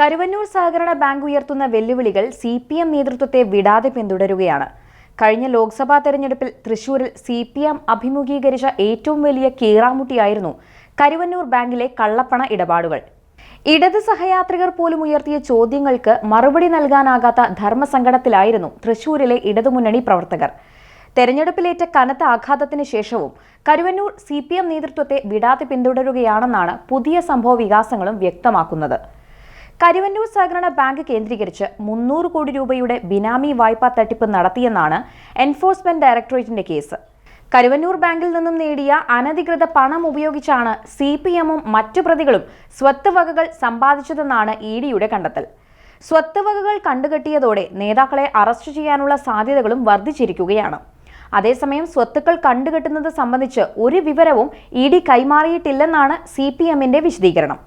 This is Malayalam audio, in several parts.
കരുവന്നൂർ സഹകരണ ബാങ്ക് ഉയർത്തുന്ന വെല്ലുവിളികൾ സി പി എം നേതൃത്വത്തെ വിടാതെ പിന്തുടരുകയാണ്. കഴിഞ്ഞ ലോക്സഭാ തെരഞ്ഞെടുപ്പിൽ തൃശൂരിൽ സി പി എം അഭിമുഖീകരിച്ച ഏറ്റവും വലിയ കീറാമുട്ടിയായിരുന്നു കരുവന്നൂർ ബാങ്കിലെ കള്ളപ്പണ ഇടപാടുകൾ. ഇടത് സഹയാത്രികർ പോലും ഉയർത്തിയ ചോദ്യങ്ങൾക്ക് മറുപടി നൽകാനാകാത്ത ധർമ്മസങ്കടത്തിലായിരുന്നു തൃശൂരിലെ ഇടതുമുന്നണി പ്രവർത്തകർ. തെരഞ്ഞെടുപ്പിലേറ്റ കനത്ത ആഘാതത്തിന് ശേഷവും കരുവന്നൂർ സി പി എം നേതൃത്വത്തെ വിടാതെ പിന്തുടരുകയാണെന്നാണ് പുതിയ സംഭവ വികാസങ്ങളും വ്യക്തമാക്കുന്നത്. കരുവന്നൂർ സഹകരണ ബാങ്ക് കേന്ദ്രീകരിച്ച് മുന്നൂറ് കോടി രൂപയുടെ ബിനാമി വായ്പാ തട്ടിപ്പ് നടത്തിയെന്നാണ് എൻഫോഴ്സ്മെന്റ് ഡയറക്ടറേറ്റിന്റെ കേസ്. കരുവന്നൂർ ബാങ്കിൽ നിന്നും നേടിയ അനധികൃത പണം ഉപയോഗിച്ചാണ് സി പി എമ്മും മറ്റു പ്രതികളും സ്വത്ത് വകകൾ സമ്പാദിച്ചതെന്നാണ് ഇ ഡിയുടെ കണ്ടെത്തൽ. സ്വത്ത് വകകൾ കണ്ടുകെട്ടിയതോടെ നേതാക്കളെ അറസ്റ്റ് ചെയ്യാനുള്ള സാധ്യതകളും വർദ്ധിച്ചിരിക്കുകയാണ്. അതേസമയം സ്വത്തുക്കൾ കണ്ടുകെട്ടുന്നത് സംബന്ധിച്ച് ഒരു വിവരവും ഇ ഡി കൈമാറിയിട്ടില്ലെന്നാണ് സി പി എമ്മിന്റെ വിശദീകരണം.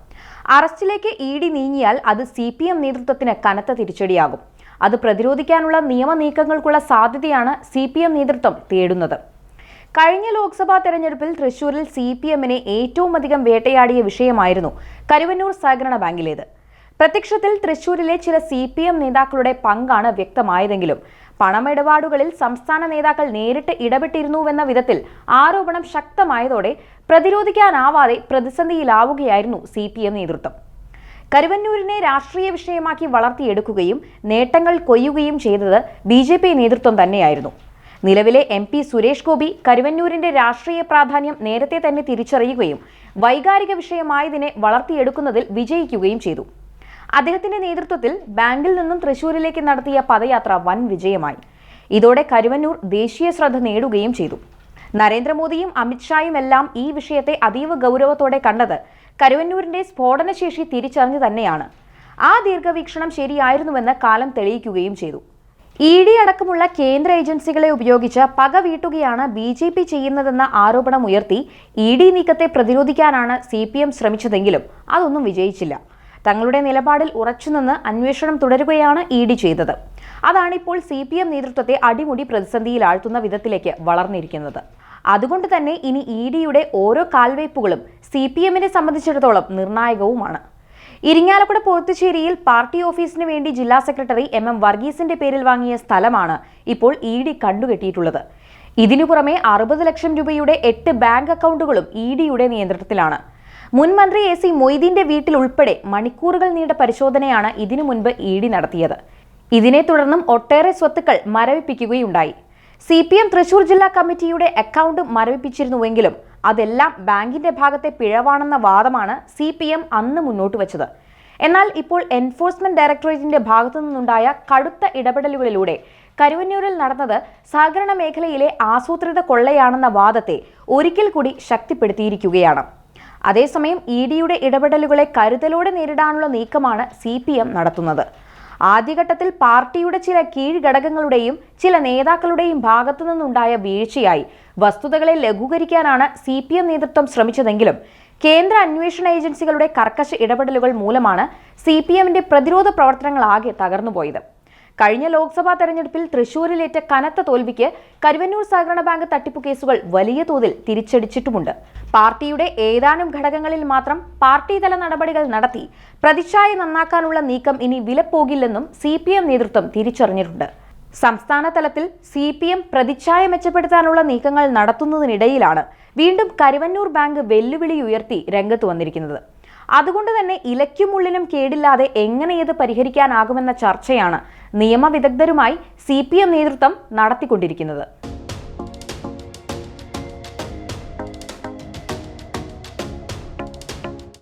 അറസ്റ്റിലേക്ക് ഇ ഡി നീങ്ങിയാൽ അത് സി പി എം നേതൃത്വത്തിന് കനത്ത തിരിച്ചടിയാകും. അത് പ്രതിരോധിക്കാനുള്ള നിയമ നീക്കങ്ങൾക്കുള്ള സാധ്യതയാണ് സി പി എം നേതൃത്വം തേടുന്നത്. കഴിഞ്ഞ ലോക്സഭാ തെരഞ്ഞെടുപ്പിൽ തൃശൂരിൽ സി പി എമ്മിനെ ഏറ്റവും അധികം വേട്ടയാടിയ വിഷയമായിരുന്നു കരുവന്നൂർ സഹകരണ ബാങ്കിലേത്. പ്രത്യക്ഷത്തിൽ തൃശൂരിലെ ചില സി പി എം നേതാക്കളുടെ പങ്കാണ് വ്യക്തമായതെങ്കിലും പണമിടപാടുകളിൽ സംസ്ഥാന നേതാക്കൾ നേരിട്ട് ഇടപെട്ടിരുന്നുവെന്ന വിധത്തിൽ ആരോപണം ശക്തമായതോടെ പ്രതിരോധിക്കാനാവാതെ പ്രതിസന്ധിയിലാവുകയായിരുന്നു സി പി എം നേതൃത്വം. കരുവന്നൂരിനെ രാഷ്ട്രീയ വിഷയമാക്കി വളർത്തിയെടുക്കുകയും നേട്ടങ്ങൾ കൊയ്യുകയും ചെയ്തത് ബി ജെ പി നേതൃത്വം തന്നെയായിരുന്നു. നിലവിലെ എം പി സുരേഷ് ഗോപി കരുവന്നൂരിന്റെ രാഷ്ട്രീയ പ്രാധാന്യം നേരത്തെ തന്നെ തിരിച്ചറിയുകയും വൈകാരിക വിഷയമായതിനെ വളർത്തിയെടുക്കുന്നതിൽ വിജയിക്കുകയും ചെയ്തു. അദ്ദേഹത്തിന്റെ നേതൃത്വത്തിൽ ബാങ്കിൽ നിന്നും തൃശൂരിലേക്ക് നടത്തിയ പദയാത്ര വൻ വിജയമായി. ഇതോടെ കരുവന്നൂർ ദേശീയ ശ്രദ്ധ നേടുകയും ചെയ്തു. നരേന്ദ്രമോദിയും അമിത്ഷായും എല്ലാം ഈ വിഷയത്തെ അതീവ ഗൗരവത്തോടെ കണ്ടത് കരുവന്നൂരിന്റെ സ്ഫോടനശേഷി തിരിച്ചറിഞ്ഞു തന്നെയാണ്. ആ ദീർഘവീക്ഷണം ശരിയായിരുന്നുവെന്ന് കാലം തെളിയിക്കുകയും ചെയ്തു. ഇ ഡി അടക്കമുള്ള കേന്ദ്ര ഏജൻസികളെ ഉപയോഗിച്ച് പക വീട്ടുകയാണ് ബി ജെ പി ചെയ്യുന്നതെന്ന ആരോപണം ഉയർത്തി ഇ ഡി നീക്കത്തെ പ്രതിരോധിക്കാനാണ് സി പി എം ശ്രമിച്ചതെങ്കിലും അതൊന്നും വിജയിച്ചില്ല. തങ്ങളുടെ നിലപാടിൽ ഉറച്ചുനിന്ന് അന്വേഷണം തുടരുകയാണ് ഇ ഡി ചെയ്തത്. അതാണിപ്പോൾ സി പി എം നേതൃത്വത്തെ അടിമുടി പ്രതിസന്ധിയിലാഴ്ത്തുന്ന വിധത്തിലേക്ക് വളർന്നിരിക്കുന്നത്. അതുകൊണ്ട് തന്നെ ഇനി ഇ ഡിയുടെ ഓരോ കാൽവയ്പുകളും സി പി എമ്മിനെ സംബന്ധിച്ചിടത്തോളം നിർണായകവുമാണ്. ഇരിങ്ങാലക്കുട പോത്തുശ്ശേരിയിൽ പാർട്ടി ഓഫീസിന് വേണ്ടി ജില്ലാ സെക്രട്ടറി എം എം വർഗീസിന്റെ പേരിൽ വാങ്ങിയ സ്ഥലമാണ് ഇപ്പോൾ ഇ ഡി കണ്ടുകെട്ടിയിട്ടുള്ളത്. ഇതിനു പുറമെ അറുപത് ലക്ഷം രൂപയുടെ എട്ട് ബാങ്ക് അക്കൗണ്ടുകളും ഇ ഡിയുടെ നിയന്ത്രണത്തിലാണ്. മുൻ മന്ത്രി എ സി മൊയ്തീന്റെ വീട്ടിൽ ഉൾപ്പെടെ മണിക്കൂറുകൾ നീണ്ട പരിശോധനയാണ് ഇതിനു മുൻപ് ഇ ഡി നടത്തിയത്. ഇതിനെ തുടർന്നും ഒട്ടേറെ സ്വത്തുക്കൾ മരവിപ്പിക്കുകയുണ്ടായി. സി പി എം തൃശൂർ ജില്ലാ കമ്മിറ്റിയുടെ അക്കൗണ്ട് മരവിപ്പിച്ചിരുന്നുവെങ്കിലും അതെല്ലാം ബാങ്കിന്റെ ഭാഗത്തെ പിഴവാണെന്ന വാദമാണ് സി പി എം അന്ന് മുന്നോട്ട് വെച്ചത്. എന്നാൽ ഇപ്പോൾ എൻഫോഴ്സ്മെന്റ് ഡയറക്ടറേറ്റിന്റെ ഭാഗത്തു നിന്നുണ്ടായ കടുത്ത ഇടപെടലുകളിലൂടെ കരുവന്നൂരിൽ നടന്നത് സഹകരണ മേഖലയിലെ ആസൂത്രിത കൊള്ളയാണെന്ന വാദത്തെ ഒരിക്കൽ കൂടി ശക്തിപ്പെടുത്തിയിരിക്കുകയാണ്. അതേസമയം ഇ ഡിയുടെ ഇടപെടലുകളെ കരുതലോടെ നേരിടാനുള്ള നീക്കമാണ് സി പി എം നടത്തുന്നത്. ആദ്യഘട്ടത്തിൽ പാർട്ടിയുടെ ചില കീഴ്ഘടകങ്ങളുടെയും ചില നേതാക്കളുടെയും ഭാഗത്തു നിന്നുണ്ടായ വീഴ്ചയായി വസ്തുതകളെ ലഘൂകരിക്കാനാണ് സി പി എം നേതൃത്വം ശ്രമിച്ചതെങ്കിലും കേന്ദ്ര അന്വേഷണ ഏജൻസികളുടെ കർക്കശ ഇടപെടലുകൾ മൂലമാണ് സി പി എമ്മിന്റെ പ്രതിരോധ പ്രവർത്തനങ്ങളാകെ തകർന്നുപോയത്. കഴിഞ്ഞ ലോക്സഭാ തെരഞ്ഞെടുപ്പിൽ തൃശൂരിലേറ്റ കനത്ത തോൽവിക്ക് കരുവന്നൂർ സഹകരണ ബാങ്ക് തട്ടിപ്പ് കേസുകൾ വലിയ തോതിൽ തിരിച്ചടിച്ചിട്ടുമുണ്ട്. പാർട്ടിയുടെ ഏതാനും ഘടകങ്ങളിൽ മാത്രം പാർട്ടി തല നടപടികൾ നടത്തി. പ്രതിച്ഛായ നന്നാക്കാനുള്ള നീക്കം ഇനി വിലപ്പോകില്ലെന്നും സി നേതൃത്വം തിരിച്ചറിഞ്ഞിട്ടുണ്ട്. സംസ്ഥാന തലത്തിൽ സി പി എം പ്രതിച്ഛായ മെച്ചപ്പെടുത്താനുള്ള നീക്കങ്ങൾ നടത്തുന്നതിനിടയിലാണ് വീണ്ടും കരുവന്നൂർ ബാങ്ക് വെല്ലുവിളി ഉയർത്തി രംഗത്ത് വന്നിരിക്കുന്നത്. അതുകൊണ്ട് തന്നെ ഇലയ്ക്കുമുള്ളിനും കേടില്ലാതെ എങ്ങനെ ഇത് പരിഹരിക്കാനാകുമെന്ന ചർച്ചയാണ് നിയമവിദഗ്ധരുമായി സി നേതൃത്വം നടത്തിക്കൊണ്ടിരിക്കുന്നത്.